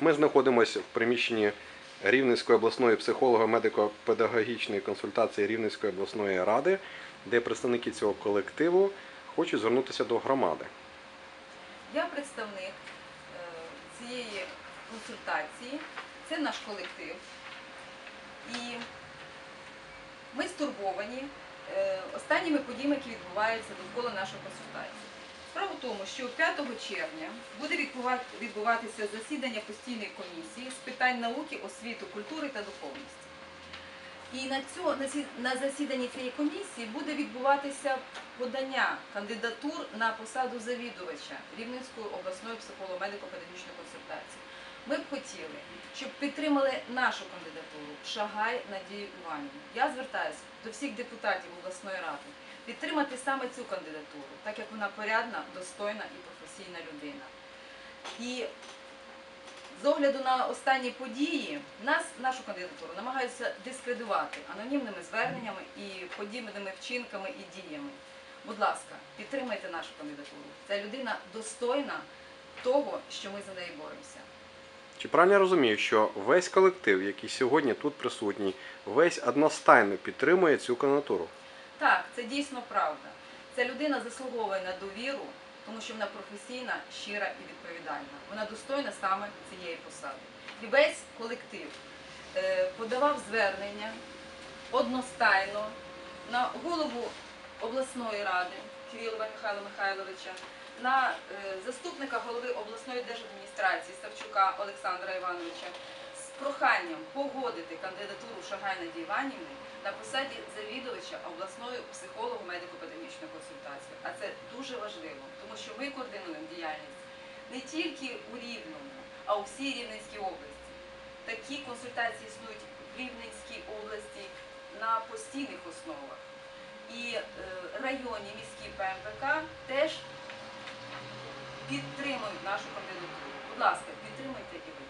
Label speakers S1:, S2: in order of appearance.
S1: Ми знаходимося в приміщенні Рівненської обласної психолого-медико-педагогічної консультації Рівненської обласної ради, де представники цього колективу хочуть звернутися до громади.
S2: Я представник е, цієї консультації, це наш колектив. І ми стурбовані е, останніми подіями, які відбуваються довкола нашої консультації. Справа в тому, що 5 червня буде відбуватися засідання постійної комісії з питань науки, освіти, культури та духовності. І на, цьо, на засіданні цієї комісії буде відбуватися подання кандидатур на посаду завідувача Рівненської обласної психолого-медико-педагогічної консультації. Ми б хотіли, щоб підтримали нашу кандидатуру Шагай Надію Іванівну. Я звертаюся до всіх депутатів обласної ради підтримати саме цю кандидатуру, так як вона порядна, достойна і професійна людина. І з огляду на останні події, нас, нашу кандидатуру намагаються дискредитувати анонімними зверненнями і подібними вчинками і діями. Будь ласка, підтримайте нашу кандидатуру. Ця людина достойна того, що ми за неї боремося.
S1: Чи правильно я розумію, що весь колектив, який сьогодні тут присутній, весь одностайно підтримує цю кандидатуру?
S2: Так, це дійсно правда. Ця людина заслуговує на довіру, тому що вона професійна, щира і відповідальна. Вона достойна саме цієї посади. І весь колектив е, подавав звернення одностайно на голову обласної ради Кирилова Михайла Михайловича, на е, заступника голови обласної держадміністрації Савчука Олександра Івановича з проханням погодити кандидатуру Шагай Надії Іванівни на посаді завідувача обласної психолого-медико-педагогічної консультації. А це дуже важливо, тому що ми координуємо діяльність не тільки у Рівному, а у всій Рівненській області. Такі консультації існують в Рівненській області на постійних основах. І е, районні міські ПМПК теж підтримують нашу кандидатуру. Будь ласка, підтримайте і ви.